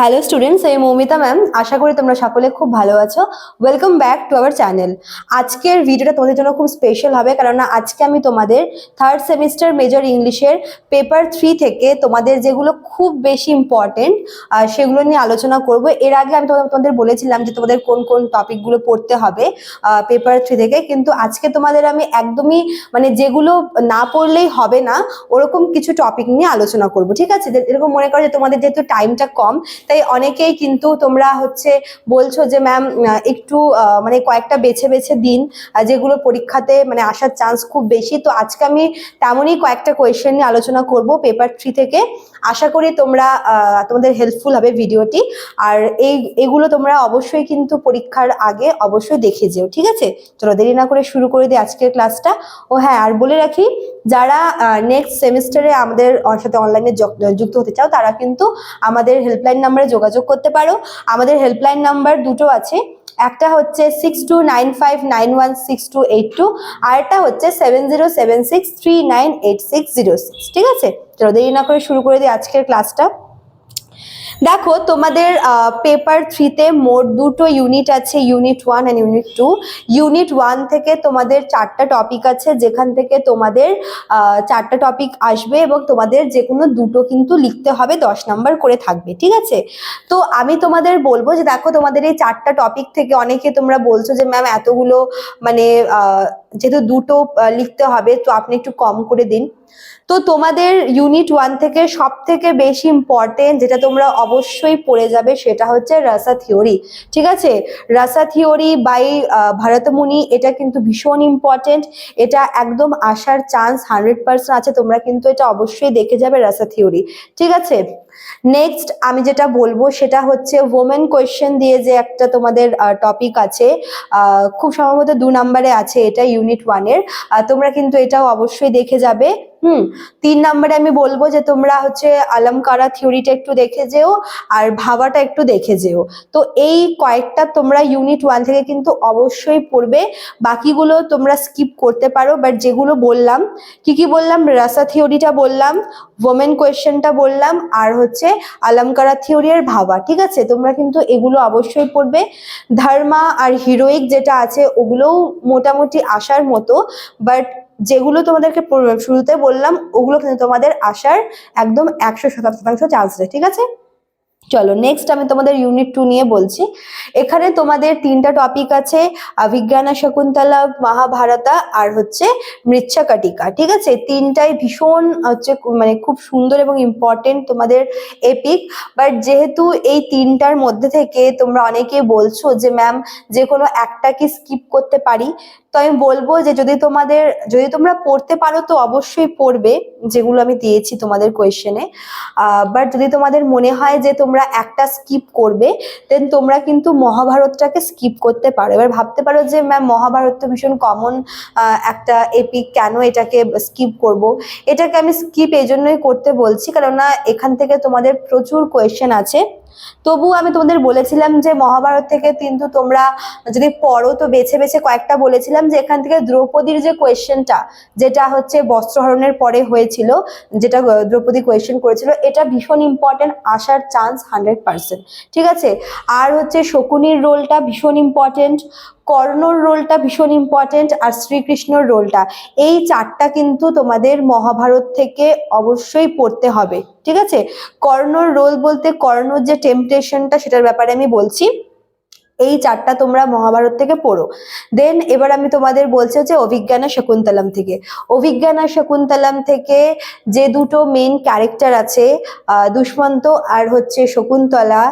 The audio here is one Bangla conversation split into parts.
হ্যালো স্টুডেন্টস আমি মৌমিতা ম্যাম আশা করি তোমরা সকলে খুব ভালো আছো। Welcome back to our channel আজকের ভিডিওটা তোমাদের জন্য খুব স্পেশাল হবে কারণ আজকে আমি তোমাদের থার্ড সেমিস্টার মেজর ইংলিশের পেপার থ্রি থেকে তোমাদের যেগুলো খুব বেশি ইম্পর্টেন্ট সেগুলো নিয়ে আলোচনা করব। এর আগে আমি তোমাদের তোমাদের বলেছিলাম যে তোমাদের কোন কোন টপিকগুলো পড়তে হবে পেপার থ্রি থেকে। কিন্তু আজকে তোমাদের আমি একদমই মানে যেগুলো না পড়লেই হবে না, ওরকম কিছু টপিক নিয়ে আলোচনা করব, ঠিক আছে? এরকম মনে করো যে তোমাদের যেহেতু টাইমটা কম তাই অনেকেই কিন্তু তোমরা হচ্ছে বলছো যে, ম্যাম একটু মানে কয়েকটা বেছে বেছে দিন যেগুলো পরীক্ষাতে মানে আসার চান্স খুব বেশি। তো আজকে আমি তেমনই কয়েকটা কোয়েশ্চেন নিয়ে আলোচনা করব পেপার থ্রি থেকে। আশা করি তোমরা তোমাদের হেল্পফুল হবে ভিডিওটি আর এই, এগুলো তোমরা অবশ্যই কিন্তু পরীক্ষার আগে অবশ্যই দেখে যেও, ঠিক আছে? চলো দেরি না করে শুরু করে দিই আজকের ক্লাসটা ও হ্যাঁ আর বলে রাখি, যারা নেক্সট সেমিস্টারে আমাদের সাথে অনলাইনে যুক্ত হতে চাও, তারা কিন্তু আমাদের হেল্পলাইন নাম্বারে যোগাযোগ করতে পারো। আমাদের হেল্পলাইন নাম্বার দুটো আছে। একটা হচ্ছে six two nine five nine one six two eight two আর একটা হচ্ছে seven zero seven six three nine eight six zero six ঠিক আছে? চলো দেরি না করে শুরু করে দিই আজকের ক্লাসটা দেখো, তোমাদের পেপার থ্রিতে মোট দুটো ইউনিট আছে unit one and unit two unit one থেকে তোমাদের চারটা টপিক আছে, যেখান থেকে তোমাদের চারটা টপিক আসবে এবং তোমাদের যে কোনো দুটো কিন্তু লিখতে হবে, দশ নাম্বার করে থাকবে, ঠিক আছে? তো আমি তোমাদের বলব যে, দেখো, তোমাদের এই চারটা টপিক থেকে অনেকে তোমরা বলছো যে ম্যাম এতগুলো মানে যেহেতু দুটো লিখতে হবে, তো আপনি একটু কম করে দিন। তো তোমাদের ইউনিট ওয়ান থেকে সব থেকে বেশি ইম্পর্টেন্ট যেটা তোমরা অবশ্যই পড়ে যাবে সেটা হচ্ছে রাসা থিওরি ঠিক আছে? রাসা থিওরি বাই ভারতমুনি, এটা কিন্তু ভীষণ ইম্পর্টেন্ট এটা একদম আসার চান্স হান্ড্রেড পার্সেন্ট আছে, তোমরা কিন্তু এটা অবশ্যই দেখে যাবে রাসা থিওরি ঠিক আছে? নেক্সট আমি যেটা বলব সেটা হচ্ছে ওমেন কোয়েশ্চেন দিয়ে যে একটা তোমাদের টপিক আছে খুব সম্ভবত দু নম্বরে আছে, এটা ইউনিট ওয়ানের তোমরা কিন্তু এটাও অবশ্যই দেখে যাবে। হুম, তিন নম্বরে আমি বলব যে তোমরা হচ্ছে আলমকারা থিওরিটা একটু দেখে যেও আর ভাবাটা একটু দেখে যেও। তো এই কয়েকটা তোমরা ইউনিট ওয়ান থেকে কিন্তু অবশ্যই পড়বে, বাকিগুলো তোমরা স্কিপ করতে পারো। বাট যেগুলো বললাম, কি কি বললাম? রাসা থিওরিটা বললাম ওমেন কোয়েশ্চেনটা বললাম, আর হচ্ছে আলমকারা থিওরি আর ভাবা, ঠিক আছে? তোমরা কিন্তু এগুলো অবশ্যই পড়বে। ধর্মা আর হিরোইক যেটা আছে, ওগুলোও মোটামুটি আসার মতো। বাট যেগুলো তোমাদেরকে শুরুতে বললাম, ওগুলো কিন্তু তোমাদের আসার একদম একশো শতাংশ চান্স রয়েছে ঠিক আছে? চলো নেক্সট আমি তোমাদের ইউনিট টু নিয়ে বলছি। এখানে তোমাদের তিনটা টপিক আছে আহ, বিজ্ঞানা শকুন্তলা মহাভারতা আর হচ্ছে মৃচ্ছাকাটিকা ঠিক আছে? তিনটাই ভীষণ হচ্ছে মানে খুব সুন্দর এবং ইম্পর্টেন্ট তোমাদের এপিক বাট যেহেতু এই তিনটার মধ্যে থেকে তোমরা অনেকে বলছো যে ম্যাম যে কোনো একটা কি স্কিপ করতে পারি? তো আমি বলব যে যদি তোমাদের যদি তোমরা পড়তে পারো তো অবশ্যই পড়বে যেগুলো আমি দিয়েছি তোমাদের কোয়েশ্চেনে বাট যদি তোমাদের মনে হয় যে তোমরা একটা স্কিপ করবে দেন তোমরা কিন্তু মহাভারতটাকে স্কিপ করতে পারো। এবার ভাবতে পারো যে ম্যাম মহাভারত তো ভীষণ কমন একটা এপিক কেন এটাকে স্কিপ করব? এটাকে আমি স্কিপ এই জন্যই করতে বলছি, কেননা এখান থেকে তোমাদের প্রচুর কোয়েশ্চেন আছে। তবু আমি তোমাদের বলেছিলাম যে মহাভারত থেকে কিন্তু তোমরা যদি পড়ো, তো বেছে বেছে কয়েকটা বলেছিলাম যে এখান থেকে দ্রৌপদীর যে কোয়েশ্চেনটা যেটা হচ্ছে বস্ত্রহরণের পরে হয়েছিল, যেটা দ্রৌপদী কোয়েশ্চেন করেছিল, এটা ভীষণ ইম্পর্টেন্ট আসার চান্স হান্ড্রেড পার্সেন্ট ঠিক আছে? আর হচ্ছে শকুনির রোলটা ভীষণ ইম্পর্টেন্ট কর্ণর রোলটা ভীষণ ইম্পর্টেন্ট আর শ্রীকৃষ্ণর রোলটা। এই চারটা কিন্তু তোমাদের মহাভারত থেকে অবশ্যই পড়তে হবে, ঠিক আছে? কর্ণর রোল বলতে কর্ণর যে টেম্পটেশনটা সেটার ব্যাপারে আমি বলছি। এই চারটা তোমরা মহাভারত থেকে পড়ো। দেন এবার আমি তোমাদের বলছি যে অভিজ্ঞানা শকুন্তলম থেকে। অভিজ্ঞানা শকুন্তলাম থেকে যে দুটো মেন ক্যারেক্টার আছে দুষ্মন্ত আর হচ্ছে শকুন্তলা,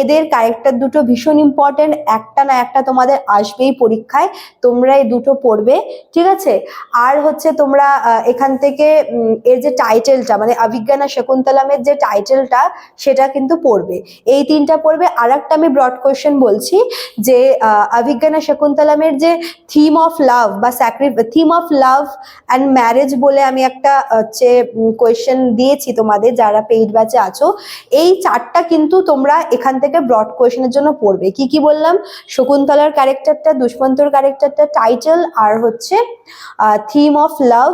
এদের ক্যারেক্টার দুটো ভীষণ ইম্পর্টেন্ট একটা না একটা তোমাদের আসবেই পরীক্ষায়, তোমরা এই দুটো পড়বে, ঠিক আছে? আর হচ্ছে তোমরা এখান থেকে এর যে টাইটেলটা মানে অভিজ্ঞানা শকুন্তলমের যে টাইটেলটা সেটা কিন্তু পড়বে। এই তিনটা পড়বে। আর একটা আমি ব্রড কোয়েশ্চেন বলছি যে অভিজ্ঞানা শকুন্তলামের যে থিম অফ লাভ বা স্যাক্রি theme of love and marriage বলে আমি একটা, হচ্ছে কোয়েশ্চেন দিয়েছি তোমাদের, যারা পেইড ব্যাচে আছো। এই চারটা কিন্তু তোমরা এখান থেকে ব্রড কোয়েশনের জন্য পড়বে। কি কি বললাম? শকুন্তলার ক্যারেক্টারটা দুষ্মন্তর ক্যারেক্টারটা টাইটেল আর হচ্ছে theme of love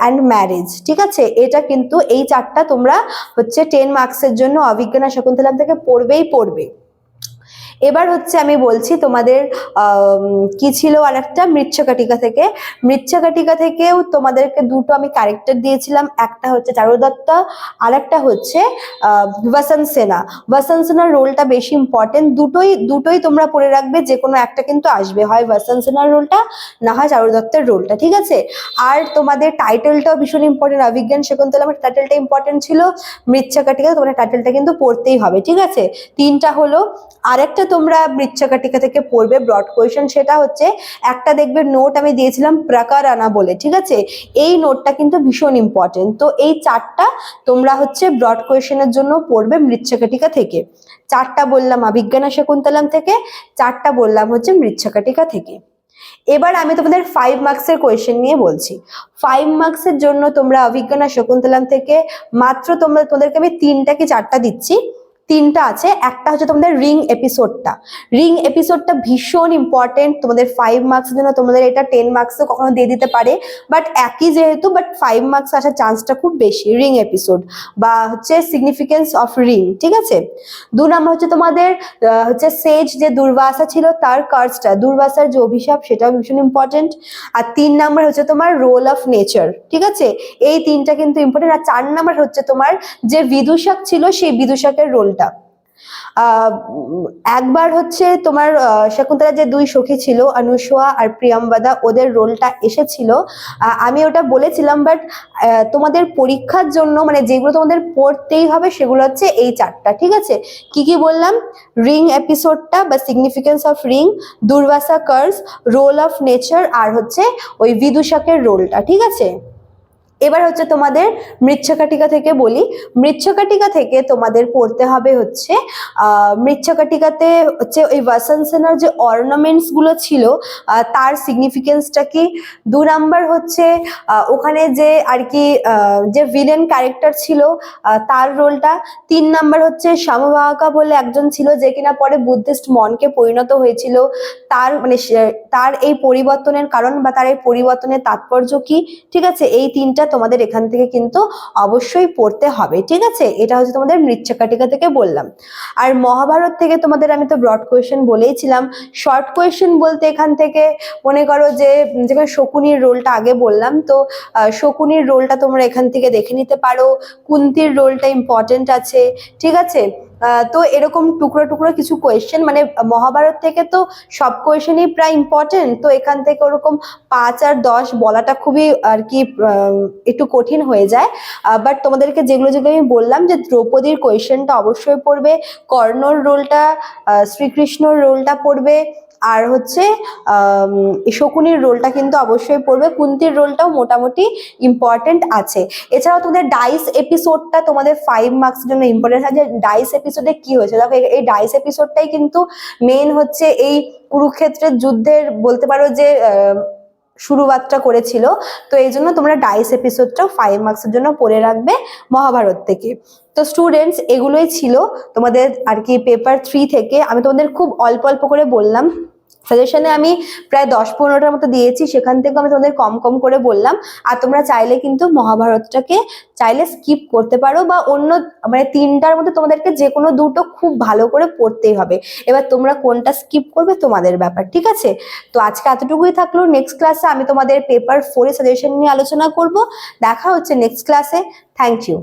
and marriage ঠিক আছে? এটা কিন্তু এই চারটা তোমরা হচ্ছে টেন মার্কসের জন্য অভিজ্ঞানা শকুন্তলাম থেকে পড়বেই পড়বে। এবার হচ্ছে আমি বলছি তোমাদের কি ছিল আর একটা মৃচ্ছকাটিকা থেকে। মৃচ্ছকাটিকা থেকেও তোমাদেরকে দুটো আমি ক্যারেক্টার দিয়েছিলাম। একটা হচ্ছে চারু দত্ত আর একটা হচ্ছে বসন্ত সেনা বসন্ত সেনার রোলটা বেশি ইম্পর্টেন্ট দুটোই দুটোই তোমরা পড়ে রাখবে যে কোনো একটা কিন্তু আসবে। হয় বসন্ত সেনার রোলটা না হয় চারু দত্তের রোলটা ঠিক আছে? আর তোমাদের টাইটেলটাও ভীষণ ইম্পর্টেন্ট অভিজ্ঞান শকুন্তলা, আমার টাইটেলটা ইম্পর্টেন্ট ছিল। মৃচ্ছকাটিকা, তোমাদের টাইটেলটা কিন্তু পড়তেই হবে, ঠিক আছে? তিনটা হলো, আরেকটা তোমরা মৃচ্ছকাটিকা থেকে পড়বে ব্রড কোয়েশন সেটা হচ্ছে একটা দেখবে নোট আমি দিয়েছিলাম প্রাকারানা বলে, ঠিক আছে? এই নোটটা কিন্তু ভীষণ ইম্পর্টেন্ট তো এই চারটা তোমরা হচ্ছে ব্রড কোয়েশনের জন্য পড়বে মৃচ্ছকাটিকা থেকে। চারটা বললাম অভিজ্ঞানা শকুন্তলাম থেকে, চারটা বললাম হচ্ছে মৃচ্ছকাটিকা থেকে। এবার আমি তোমাদের ফাইভ মার্কসের কোয়েশ্চেন নিয়ে বলছি। ফাইভ মার্কসের জন্য তোমরা অভিজ্ঞানা শকুন্তলাম থেকে, মাত্র তোমরা, তোমাদেরকে আমি তিনটা কি চারটা দিচ্ছি? তিনটা আছে। একটা হচ্ছে তোমাদের রিং এপিসোডটা রিং এপিসোডটা ভীষণ ইম্পর্টেন্ট তোমাদের ফাইভ মার্কসের জন্য তোমাদের এটা টেন মার্কসও কখনো দিয়ে দিতে পারে। বাট একই যেহেতু বাট ফাইভ মার্কস আসার চান্সটা খুব বেশি রিং এপিসোড বা হচ্ছে সিগনিফিকেন্স অফ রিং ঠিক আছে? দু নম্বর হচ্ছে তোমাদের হচ্ছে সেজ যে দুর্বাসা ছিল, তার কার্সটা দুর্বাসার যে অভিশাপ, সেটাও ভীষণ ইম্পর্টেন্ট আর তিন নাম্বার হচ্ছে তোমার রোল অফ নেচার ঠিক আছে? এই তিনটা কিন্তু ইম্পর্টেন্ট আর চার নাম্বার হচ্ছে তোমার যে বিদূষক ছিল, সেই বিদূষকের রোলটা একবার হচ্ছে তোমার শকুন্তলা যে দুই সখী ছিল অনুসোয়া আর প্রিয়াম্বদা, ওদের রোলটা এসেছিল। আমি ওটা বলেছিলাম বাট তোমাদের পরীক্ষার জন্য মানে যেগুলো তোমাদের পড়তেই হবে, সেগুলো হচ্ছে এই চারটা, ঠিক আছে? কি কি বললাম? রিং এপিসোডটা, বা significance of ring, Durvasa curse, role of nature, আর হচ্ছে ওই বিদূষকের রোলটা, ঠিক আছে? এবার হচ্ছে তোমাদের মৃচ্ছকাটিকা থেকে বলি। মৃচ্ছকাটিকা থেকে তোমাদের পড়তে হবে হচ্ছে মৃচ্ছকাটিকাতে হচ্ছে ওই বসন্ত সেনার যে অর্নামেন্টসগুলো ছিল তার সিগনিফিকেন্সটা কি? দু নাম্বার হচ্ছে ওখানে যে আর কি যে ভিলেন ক্যারেক্টার ছিল তার রোলটা তিন নাম্বার হচ্ছে সমবাহকা বলে একজন ছিল যে কিনা পরে বুদ্ধিস্ট মনকে পরিণত হয়েছিল। তার মানে তার এই পরিবর্তনের কারণ বা তার এই পরিবর্তনের তাৎপর্য কি? ঠিক আছে, এই তিনটা তোমাদের এখান থেকে কিন্তু অবশ্যই পড়তে হবে, ঠিক আছে? এটা হচ্ছে তোমাদের মৃচ্ছকাটিকা থেকে বললাম। আর মহাভারত থেকে তোমাদের আমি তো ব্রড কোয়েশ্চেন বলেইছিলাম। শর্ট কোয়েশন বলতে এখান থেকে মনে করো যে যেখানে শকুনির রোলটা আগে বললাম, তো শকুনির রোলটা তোমরা এখান থেকে দেখে নিতে পারো। কুন্তির রোলটা ইম্পর্টেন্ট আছে, ঠিক আছে? তো এরকম টুকরো টুকরো কিছু কোয়েশ্চেন মানে মহাভারত থেকে তো সব কোয়েশ্চেনই প্রায় ইম্পর্টেন্ট তো এখান থেকে ওরকম পাঁচ আর দশ বলাটা খুবই আর কি একটু কঠিন হয়ে যায়। বাট তোমাদেরকে যেগুলো যেগুলো আমি বললাম যে দ্রৌপদীর কোয়েশ্চেনটা অবশ্যই পড়বে, কর্ণর রোলটা শ্রীকৃষ্ণর রোলটা পড়বে আর হচ্ছে শকুনির রোলটা কিন্তু অবশ্যই পড়বে। কুন্তির রোলটাও মোটামুটি ইম্পর্টেন্ট আছে। এছাড়াও তোমাদের ডাইস এপিসোডটা তোমাদের ফাইভ মার্কসের জন্য ইম্পর্টেন্ট আছে। ডাইস এপিসোডে কি হয়েছে? দেখো, এই- ডাইস এপিসোডটাই কিন্তু মেন হচ্ছে এই কুরুক্ষেত্রের যুদ্ধের বলতে পারো যে শুরুবাতটা করেছিল। তো এই জন্য তোমরা ডাইস এপিসোডটাও ফাইভ মার্কসের জন্য পড়ে রাখবে মহাভারত থেকে। তো স্টুডেন্টস এগুলোই ছিল তোমাদের আর কি পেপার থ্রি থেকে। আমি তোমাদের খুব অল্প অল্প করে বললাম। সাজেশনে আমি প্রায় দশ পনেরোটার মতো দিয়েছি, সেখান থেকে আমি তোমাদের কম কম করে বললাম। আর তোমরা চাইলে কিন্তু মহাভারতটাকে চাইলে স্কিপ করতে পারো বা অন্য মানে তিনটার মধ্যে তোমাদেরকে যে কোনো দুটো খুব ভালো করে পড়তেই হবে। এবার তোমরা কোনটা স্কিপ করবে তোমাদের ব্যাপার, ঠিক আছে? তো আজকে এতটুকুই থাকল। নেক্সট ক্লাসে আমি তোমাদের পেপার ফোরে সাজেশন নিয়ে আলোচনা করব। দেখা হচ্ছে নেক্সট ক্লাসে থ্যাংক ইউ